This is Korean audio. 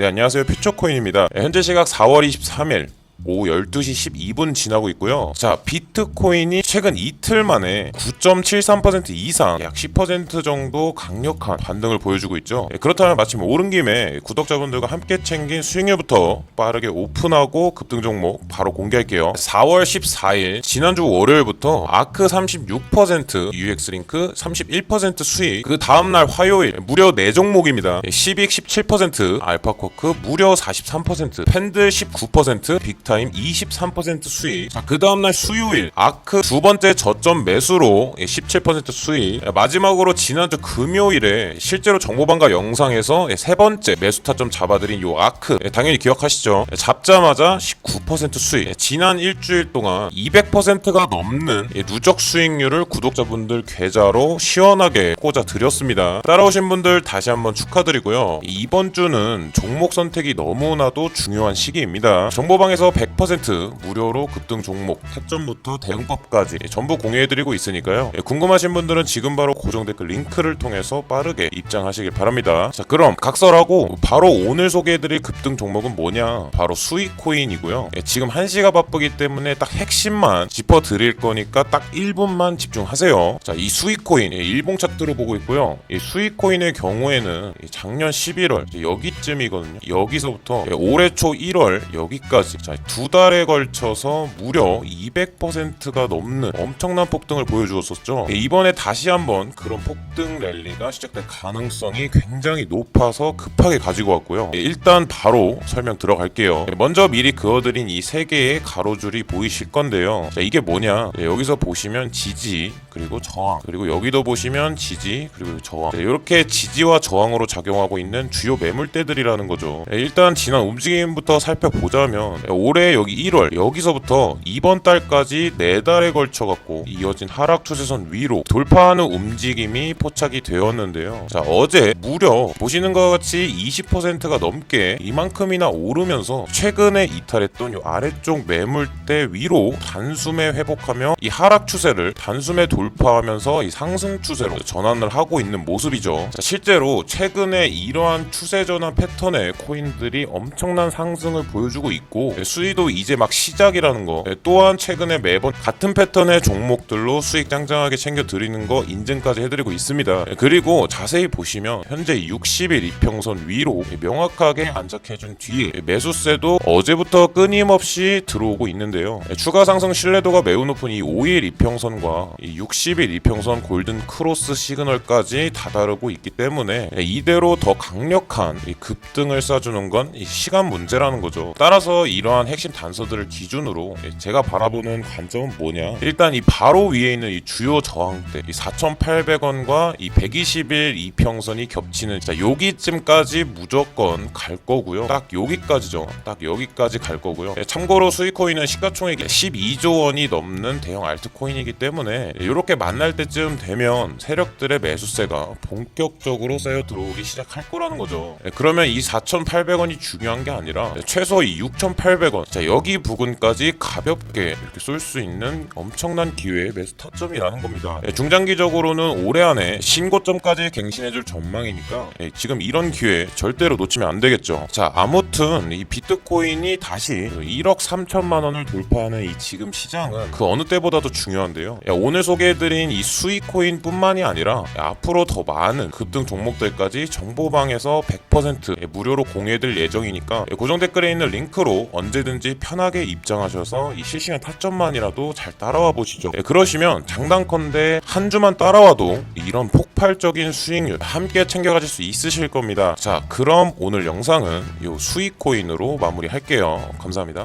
네 안녕하세요. 퓨처코인입니다. 네, 현재 시각 4월 23일 오후 12시 12분 지나고 있고요. 자, 비트코인이 최근 이틀 만에 9.73% 이상, 약 10% 정도 강력한 반등을 보여주고 있죠. 예, 그렇다면 마침 오른 김에 구독자분들과 함께 챙긴 수익률부터 빠르게 오픈하고 급등 종목 바로 공개할게요. 4월 14일 지난주 월요일부터 아크 36%, UX링크 31% 수익, 그 다음날 화요일 무려 4종목입니다. 예, 시빅 17%, 알파코크 무려 43%, 팬들 19%, 빅타 임 23% 수익. 자, 그 다음날 수요일 아크 두 번째 저점 매수로 예, 17% 수익. 예, 마지막으로 지난주 금요일에 실제로 정보방과 영상에서 예, 세 번째 매수 타점 잡아드린 요 아크 예, 당연히 기억하시죠? 예, 잡자마자 19% 수익. 예, 지난 일주일 동안 200%가 넘는 예, 누적 수익률을 구독자분들 계좌로 시원하게 꽂아 드렸습니다. 따라오신 분들 다시 한번 축하드리고요. 이번 주는 종목 선택이 너무나도 중요한 시기입니다. 정보방에서 100% 무료로 급등 종목, 타점부터 대응법까지 전부 공유해드리고 있으니까요. 예, 궁금하신 분들은 지금 바로 고정 댓글 링크를 통해서 빠르게 입장하시길 바랍니다. 자, 그럼 각설하고 바로 오늘 소개해드릴 급등 종목은 뭐냐? 바로 수익 코인이고요. 예, 지금 1시가 바쁘기 때문에 딱 핵심만 짚어드릴 거니까 딱 1분만 집중하세요. 자, 이 수익 코인, 예, 일봉 차트로 보고 있고요. 이 수익 코인의 경우에는 이 작년 11월 이제 여기쯤이거든요. 여기서부터 예, 올해 초 1월 여기까지 자, 두 달에 걸쳐서 무려 200%가 넘는 엄청난 폭등을 보여주었었죠. 예, 이번에 다시 한번 그런 폭등 랠리가 시작될 가능성이 굉장히 높아서 급하게 가지고 왔고요. 예, 일단 바로 설명 들어갈게요. 예, 먼저 미리 그어드린 이 세 개의 가로줄이 보이실 건데요. 자, 이게 뭐냐? 예, 여기서 보시면 지지 그리고 저항 그리고 여기도 보시면 지지 그리고 저항 네, 이렇게 지지와 저항으로 작용하고 있는 주요 매물대들이라는 거죠. 예, 일단 지난 움직임부터 살펴보자면 예, 올해 여기 1월 여기서부터 이번 달까지 네 달에 걸쳐 갖고 이어진 하락 추세선 위로 돌파하는 움직임이 포착이 되었는데요. 자 어제 무려 보시는 것 같이 20%가 넘게 이만큼이나 오르면서 최근에 이탈했던 요 아래쪽 매물대 위로 단숨에 회복하며 이 하락 추세를 단숨에 돌파하면서 이 상승 추세로 전환을 하고 있는 모습이죠. 자, 실제로 최근에 이러한 추세 전환 패턴의 코인들이 엄청난 상승을 보여주고 있고 예, 수위도 이제 막 시작이라는 거. 예, 또한 최근에 매번 같은 패턴의 종목들로 수익 짱짱하게 챙겨 드리는 거 인증까지 해드리고 있습니다. 예, 그리고 자세히 보시면 현재 60일 이평선 위로 예, 명확하게 안착해준 뒤에 예, 매수세도 어제부터 끊임없이 들어오고 있는데요. 예, 추가 상승 신뢰도가 매우 높은 이 5일 이평선과 이 60일 이평선 골든 크로스 시그널까지 다다르고 있기 때문에 예, 이대로 더 강력한 이 급등을 쏴주는 건이 시간 문제라는 거죠. 따라서 이러한 핵심 단서들을 기준으로 예, 제가 바라보는 관점은 뭐냐? 일단 이 바로 위에 있는 이 주요 저항대 이 4,800원과 이 120일 이평선이 겹치는 자 여기쯤까지 무조건 갈 거고요. 딱 여기까지죠. 딱 여기까지 갈 거고요. 예, 참고로 수익코인은 시가총액이 12조 원이 넘는 대형 알트코인이기 때문에 이렇게 만날 때쯤 되면 세력들의 매수세가 본격적으로 쌓여 들어오기 시작할 거라는 거죠. 예, 그러면 이 4,800원이 중요한 게 아니라 예, 최소 이 6,800원 자 여기 부근까지 가볍게 이렇게 쏠 수 있는 엄청난 기회의 매수 타점이라는 겁니다. 예, 중장기적으로는 올해 안에 신고점까지 갱신해줄 전망이니까 예, 지금 이런 기회 절대로 놓치면 안 되겠죠. 자 아무튼 이 비트코인이 다시 1억 3천만 원을 돌파하는 이 지금 시장은 그 어느 때보다도 중요한데요. 야, 오늘 소개해드린 이 수익코인뿐만이 아니라 야, 앞으로 더 많은 급등 종목들까지 정보방에서 100% 예, 무료로 공유해드릴 예정이니까 예, 고정 댓글에 있는 링크로 언제든 지 편하게 입장하셔서 이 실시간 타점만이라도 잘 따라와 보시죠. 예, 그러시면 장단컨대 한 주만 따라와도 이런 폭발적인 수익률 함께 챙겨가실 수 있으실 겁니다. 자, 그럼 오늘 영상은 이 수익 코인으로 마무리할게요. 감사합니다.